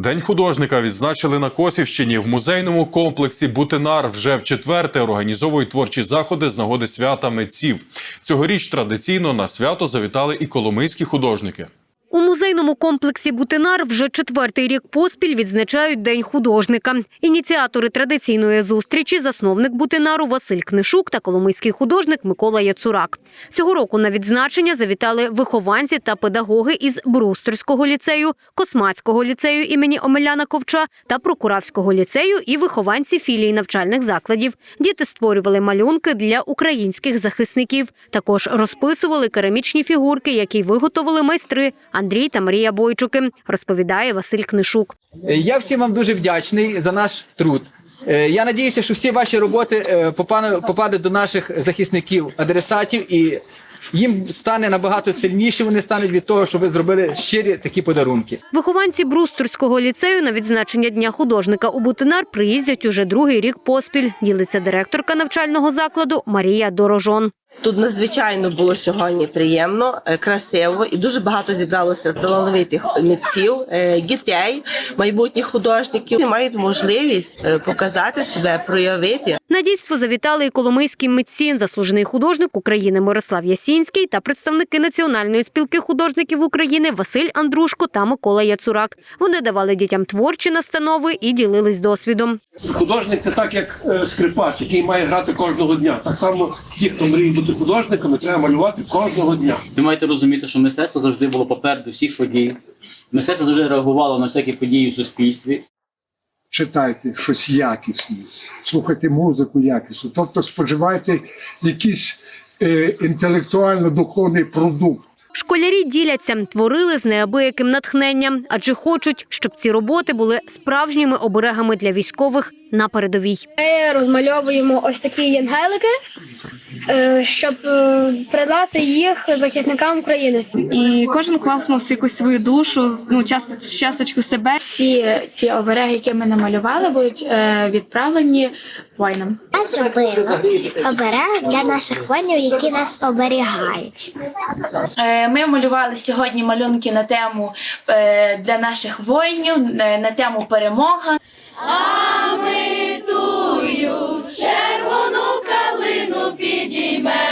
День художника відзначили на Косівщині. В музейному комплексі Бутинар вже в четверте організовують творчі заходи з нагоди свята митців. Цьогоріч традиційно на свято завітали і коломийські художники. У музейному комплексі Бутинар вже четвертий рік поспіль відзначають День художника. Ініціатори традиційної зустрічі – засновник Бутинару Василь Книшук та коломийський художник Микола Яцурак. Цього року на відзначення завітали вихованці та педагоги із Брустерського ліцею, Космацького ліцею імені Омеляна Ковча та Прокуравського ліцею і вихованці філій навчальних закладів. Діти створювали малюнки для українських захисників. Також розписували керамічні фігурки, які виготовили майстри Андрій та Марія Бойчуки, розповідає Василь Книшук. Е, Я всім вам дуже вдячний за наш труд. Е, Я надіюся, що всі ваші роботи е, попадуть до наших захисників, адресатів, і їм стане набагато сильніше. Вони стануть від того, що ви зробили щирі такі подарунки. Вихованці Брустерського ліцею на відзначення Дня художника у Бутинар приїздять уже другий рік поспіль, ділиться директорка навчального закладу Марія Дорожон. Тут надзвичайно було сьогодні приємно, е, красиво і дуже багато зібралося талановитих митців, е, дітей, майбутніх художників. Вони мають можливість е, показати себе, проявити. На дійство завітали і коломийські митці, заслужений художник України Мирослав Ясінський та представники Національної спілки художників України Василь Андрушко та Микола Яцурак. Вони давали дітям творчі настанови і ділились досвідом. Художник це так, як е, скрипач, який має грати кожного дня. Так само ті, хто мріє бути художниками, треба малювати кожного дня. Ви маєте розуміти, що мистецтво завжди було попереду всіх подій. Мистецтво завжди реагувало на всякі події в суспільстві. Читайте щось якісне, слухайте музику якісну, тобто споживайте якийсь е, інтелектуально-духовний продукт. Школярі діляться, творили з неабияким натхненням, адже хочуть, щоб ці роботи були справжніми оберегами для військових на передовій. Ми розмальовуємо ось такі янголики, е, щоб е, передати їх захисникам України. І кожен клас носить якусь свою душу, ну часто часточку себе. Всі ці обереги, які ми намалювали, будуть е, відправлені воїнам. Я зробила оберег для наших воїнів, які нас оберігають. Е, Ми малювали сьогодні малюнки на тему е, для наших воїнів, е, на тему перемога. А ми підійме.